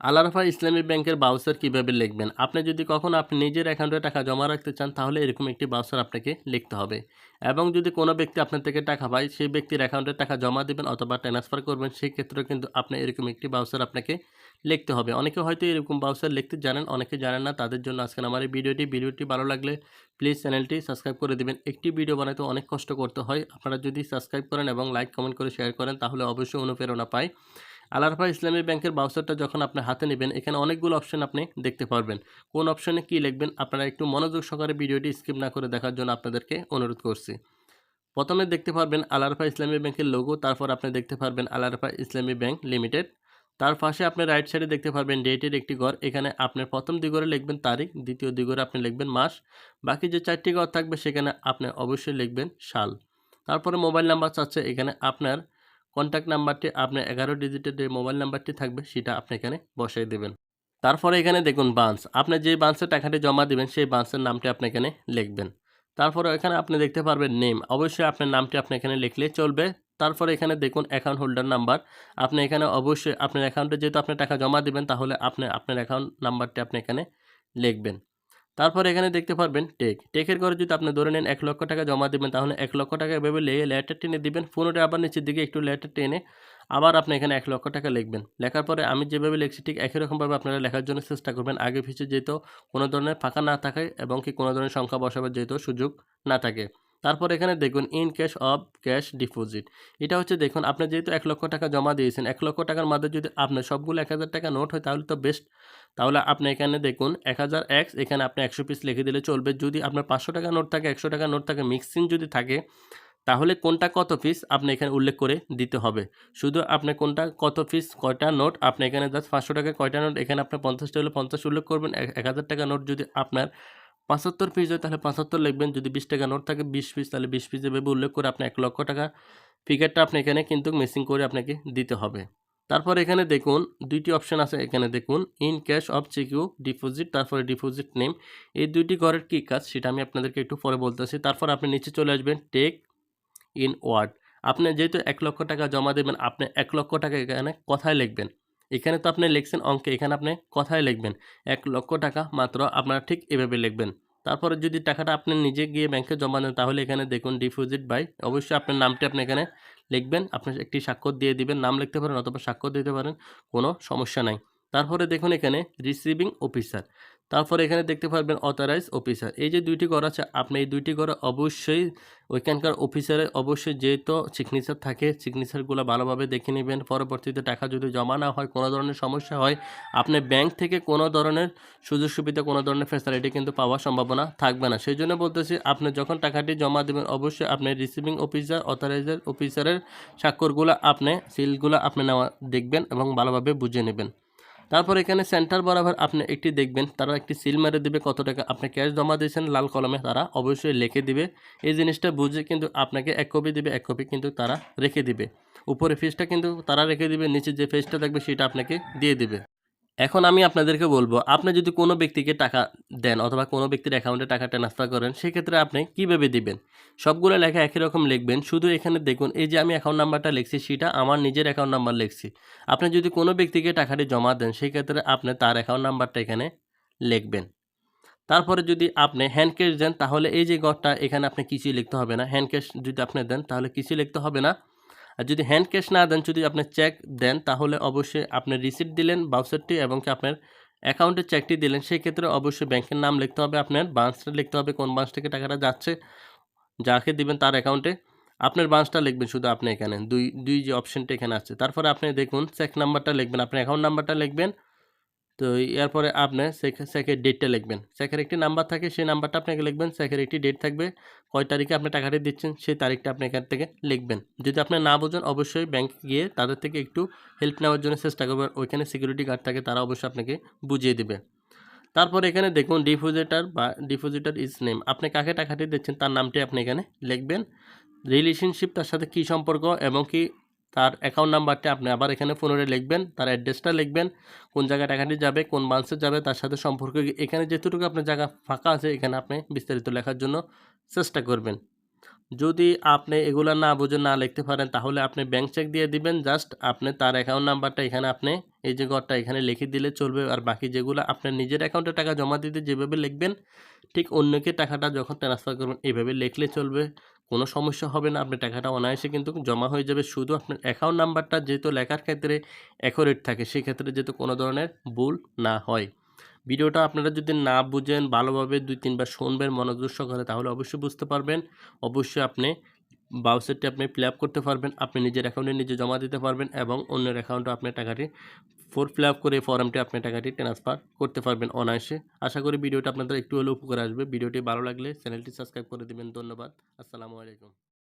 আলারাফা ইসলামী ব্যাংকের বাউচার কীভাবে লিখবেন? আপনি যদি কখনো আপনি নিজের অ্যাকাউন্টে টাকা জমা রাখতে চান, তাহলে এরকম একটি বাউসার আপনাকে লিখতে হবে। এবং যদি কোনো ব্যক্তি আপনার থেকে টাকা পায়, সেই ব্যক্তির অ্যাকাউন্টে টাকা জমা দেবেন অথবা ট্রান্সফার করবেন, সেই ক্ষেত্রে কিন্তু আপনি এরকম একটি বাউসার আপনাকে লিখতে হবে। অনেকে হয়তো এরকম বাউচার লিখতে জানেন, অনেকে জানেন না। তাদের জন্য আজকের আমার এই ভিডিওটি ভিডিওটি ভালো লাগলে প্লিজ চ্যানেলটি সাবস্ক্রাইব করে দেবেন। একটি ভিডিও বানাতে অনেক কষ্ট করতে হয়। আপনারা যদি সাবস্ক্রাইব করেন এবং লাইক, কমেন্ট করে শেয়ার করেন, তাহলে অবশ্যই অনুপ্রেরণা পায় আলারফা ইসলামী ব্যাংকের বাউচারটা যখন আপনি হাতে নেবেন, এখানে অনেকগুলো অপশন আপনি দেখতে পারবেন। কোন অপশনে কি লিখবেন, আপনারা একটু মনোযোগ সহকারে ভিডিওটি স্কিপ না করে দেখার জন্য আপনাদেরকে অনুরোধ করছি। প্রথমে দেখতে পারবেন আলারফা ইসলামী ব্যাংকের লোগো তারপর আপনি দেখতে পারবেন আলারফা ইসলামী ব্যাংক লিমিটেড তার পাশে আপনি রাইট সাইডে দেখতে পারবেন ডেটের একটি ঘর এখানে আপনার প্রথম দিগরে লিখবেন তারিখ, দ্বিতীয় দিগরে আপনি লিখবেন মাস। বাকি যে চারটি ঘর থাকবে, সেখানে আপনি অবশ্যই লিখবেন সাল। তারপরে মোবাইল নাম্বার চাচ্ছে এখানে আপনার কন্ট্যাক্ট নাম্বারটি আপনার এগারো ডিজিটের যে মোবাইল নাম্বারটি থাকবে, সেটা আপনি এখানে বসাই দেবেন। তারপরে এখানে দেখুন বান্স আপনি যে বান্সের টাকাটি জমা দেবেন, সেই বান্সের নামটি আপনি এখানে লিখবেন। তারপরে এখানে আপনি দেখতে পারবেন নেম অবশ্যই আপনার নামটি আপনি এখানে লিখলে চলবে। তারপরে এখানে দেখুন অ্যাকাউন্ট হোল্ডার নাম্বার আপনি এখানে অবশ্যই আপনার অ্যাকাউন্টে যেহেতু আপনি টাকা জমা দেবেন, তাহলে আপনি আপনার অ্যাকাউন্ট নাম্বারটি আপনি এখানে লিখবেন। তারপর এখানে দেখতে পারবেন টেক। টেকের ঘরে যদি আপনি ধরে নেন এক লক্ষ টাকা জমা দেবেন, তাহলে এক লক্ষ টাকা এভাবে লেগে লেটার টেনে দিবেন। ফোনটা আবার নিচের দিকে একটু লেটার টেনে আবার আপনি এখানে এক লক্ষ টাকা লিখবেন। লেখার পরে আমি যেভাবে লিখছি, ঠিক একই রকমভাবে আপনারা লেখার জন্য চেষ্টা করবেন। আগে পিছিয়ে যেহেতু কোনো ধরনের ফাঁকা না থাকে এবং কি কোনো ধরনের সংখ্যা বসাবার যেহেতু সুযোগ না থাকে। তারপর এখানে দেখুন in case of cash deposit এটা হচ্ছে দেখুন, আপনি যেহেতু এক লক্ষ টাকা জমা দিয়েছেন, এক লক্ষ টাকার মধ্যে যদি আপনার সবগুলো এক হাজার টাকা নোট হয়, তাহলে তো বেস্ট তাহলে আপনি এখানে দেখুন, এক হাজার এক্স এখানে আপনি একশো পিস লিখে দিলে চলবে। যদি আপনার পাঁচশো টাকা নোট থাকে, একশো টাকা নোট থাকে মিক্সিং যদি থাকে, তাহলে কোনটা কত পিস আপনি এখানে উল্লেখ করে দিতে হবে। শুধু আপনি কোনটা, কত পিস কয়টা নোট আপনি এখানে জাস্ট পাঁচশো টাকা কয়টা নোট এখানে আপনি পঞ্চাশটা হলে পঞ্চাশ উল্লেখ করবেন। এক হাজার টাকা নোট যদি আপনার পঁচাত্তর পিস হয়, তাহলে পঁচাত্তর লিখবেন। যদি বিশ টাকা নোট থাকে, বিশ পিস তাহলে বিশ পিস এভাবে উল্লেখ করে আপনি এক লক্ষ টাকা ফিগারটা আপনি এখানে কিন্তু মিসিং করে আপনাকে দিতে হবে। তারপর এখানে দেখুন, দুইটি অপশন আছে। এখানে দেখুন in case of cheque deposit তারপরে ডিপোজিট নেম এই দুইটি ঘরের কী কাজ? সেটা আমি আপনাদেরকে একটু পরে বলতেছি। তারপর আপনি নিচে চলে আসবেন টেক ইন ওয়ার্ড আপনি যেহেতু এক লক্ষ টাকা জমা দেবেন, আপনি এক লক্ষ টাকা এখানে কথায় লিখবেন। এখানে তো আপনি লিখছেন অঙ্কে, এখানে আপনি কথায় লিখবেন। এক লক্ষ টাকা মাত্র আপনারা ঠিক এভাবে লিখবেন। তারপরে যদি টাকাটা আপনি নিজে গিয়ে ব্যাংকে জমা দেন, তাহলে এখানে দেখুন ডিপোজিট বাই অবশ্যই আপনার নামটি আপনি এখানে লিখবেন। আপনি একটি স্বাক্ষর দিয়ে দিবেন, নাম লিখতে পারেন অথবা স্বাক্ষর দিতে পারেন, কোনো সমস্যা নাই। তারপরে দেখুন এখানে রিসিভিং অফিসার তারপরে এখানে দেখতে পারবেন অথরাইজ অফিসার এই যে দুইটি ঘর আছে, আপনি এই দুইটি ঘরে অবশ্যই ওইখানকার অফিসারে অবশ্যই যেহেতু সিগনেচার থাকে সিগনেচারগুলো ভালোভাবে দেখে নেবেন। পরবর্তীতে টাকা যদি জমা না হয়, কোনো ধরনের সমস্যা হয়, আপনি ব্যাংক থেকে কোনো ধরনের সুযোগ সুবিধা, কোনো ধরনের ফ্যাসিলিটি কিন্তু পাওয়ার সম্ভাবনা থাকবে না। সেই জন্য বলতেছি, আপনি যখন টাকাটি জমা দেবেন, অবশ্যই আপনি রিসিভিং অফিসার অথরাইজার অফিসারের স্বাক্ষরগুলো আপনি সিলগুলো আপনি নেওয়া, দেখবেন এবং ভালোভাবে বুঝে নেবেন। তারপর এখানে সেন্টার বরাবর আপনি একটি দেখবেন, তারা একটি সিল মেরে দেবে কত টাকা। আপনি ক্যাশ জমা দিয়েছেন, লাল কলমে তারা অবশ্যই লিখে দিবে। এই জিনিসটা বুঝে কিন্তু আপনাকে এক কপি দিবে, এক কপি কিন্তু তারা রেখে দিবে। উপরে ফিসটা কিন্তু তারা রেখে দিবে, নিচে যে ফিসটা থাকবে সেটা আপনাকে দিয়ে দিবে। এখন আমি আপনাদেরকে বলব, আপনি যদি কোনো ব্যক্তিকে টাকা দেন অথবা কোনো ব্যক্তির অ্যাকাউন্টে টাকা ট্রান্সফার করেন, সেক্ষেত্রে আপনি কীভাবে দিবেন? সবগুলো লেখা একই রকম লিখবেন। শুধু এখানে দেখুন, এই যে আমি অ্যাকাউন্ট নাম্বারটা লিখছি, সেটা আমার নিজের অ্যাকাউন্ট নাম্বার লিখছি। আপনি যদি কোনো ব্যক্তিকে টাকাটি জমা দেন, সেক্ষেত্রে আপনি তার অ্যাকাউন্ট নাম্বারটা এখানে লিখবেন। তারপরে যদি আপনি হ্যান্ড ক্যাশ দেন, তাহলে এই যে ঘরটা এখানে আপনি কিছুই লিখতে হবে না। হ্যান্ড ক্যাশ যদি আপনি দেন, তাহলে কিছুই লিখতে হবে না। আর যদি হ্যান্ড ক্যাশ না দেন, যদি আপনি চেক দেন, তাহলে অবশ্যই আপনি রিসিপ্ট দিলেন বাউসারটি এবং কি আপনার অ্যাকাউন্টে চেকটি দিলেন, সেই ক্ষেত্রে অবশ্যই ব্যাংকের নাম লিখতে হবে, আপনার ব্রাঞ্চটা লিখতে হবে, কোন ব্রাঞ্চ থেকে টাকাটা যাচ্ছে, যাকে দিবেন তার অ্যাকাউন্টে আপনার ব্রাঞ্চটা লিখবেন শুধু আপনি এখানে, দুই দুই যে অপশনটা এখানে আছে। তারপরে আপনি দেখুন চেক নাম্বারটা লিখবেন, আপনার অ্যাকাউন্ট নাম্বারটা লিখবেন তো এরপরে আপনি চেকের ডেটটা লিখবেন। চেকের একটি নাম্বার থাকে, সেই নাম্বারটা আপনাকে লিখবেন। চেকের একটি ডেট থাকবে, কয় তারিখে আপনি টাকাটি দিচ্ছেন, সেই তারিখটা আপনি এখান থেকে লিখবেন। যদি আপনি না বোঝেন, অবশ্যই ব্যাংকে গিয়ে তাদের থেকে একটু হেল্প নেওয়ার জন্য চেষ্টা করবেন। ওইখানে সিকিউরিটি গার্ড থাকে, তারা অবশ্যই আপনাকে বুঝিয়ে দেবে। তারপর এখানে দেখুন ডিপোজিটার বা ডিপোজিটার ইজ নেম আপনি কাকে টাকাটি দিচ্ছেন, তার নামটি আপনি এখানে লিখবেন। রিলেশনশিপ তার সাথে কী সম্পর্ক এবং কি তার অ্যাকাউন্ট নাম্বারটা আপনি আবার এখানে ফোনে লিখবেন, তার অ্যাড্রেসটা লিখবেন, কোন জায়গায় টাকাটি যাবে, কোন বান্সে যাবে, তার সাথে সম্পর্ক এখানে যেটুকু আপনার জায়গা ফাঁকা আছে, এখানে আপনি বিস্তারিত লেখার জন্য চেষ্টা করবেন। যদি আপনি এগুলো না বুঝে না লিখতে পারেন, তাহলে আপনি ব্যাংক চেক দিয়ে দিবেন জাস্ট আপনি তার অ্যাকাউন্ট নাম্বারটা এখানে আপনি, এই যে ঘরটা এখানে লিখে দিলে চলবে, আর বাকি যেগুলো আপনার নিজের অ্যাকাউন্টে টাকা জমা দিতে যেভাবে লিখবেন, ঠিক অন্যকে টাকাটা যখন ট্রান্সফার করবেন এইভাবে লিখলে চলবে। কোনো সমস্যা হবে না আপনি টাকাটা অনায়াসে কিন্তু জমা হয়ে যাবে। শুধু আপনার অ্যাকাউন্ট নাম্বারটা যেহেতু লেখার ক্ষেত্রে অ্যাকোরেট থাকে, সেক্ষেত্রে যেহেতু কোনো ধরনের ভুল না হয়। ভিডিওটা আপনারা যদি না বুঝেন, ভালোভাবে দুই তিনবার শুনবেন, মনোযোগ সহকারে, তাহলে অবশ্যই বুঝতে পারবেন। অবশ্যই আপনি বাউচারটি আপনি ফিল করতে পারবেন, আপনি নিজের অ্যাকাউন্টে নিজে জমা দিতে পারবেন এবং অন্যের অ্যাকাউন্টে আপনি টাকাটি ফোর ফিল আপ করে ফর্মটি আপনি টাকাটি ট্রান্সফার করতে পারবেন অনায়াসে। আশা করি ভিডিওটা আপনাদের একটু হলেও উপকার আসবে। ভিডিওটি ভালো লাগলে চ্যানেলটি সাবস্ক্রাইব করে দেবেন। ধন্যবাদ। আসসালামু আলাইকুম।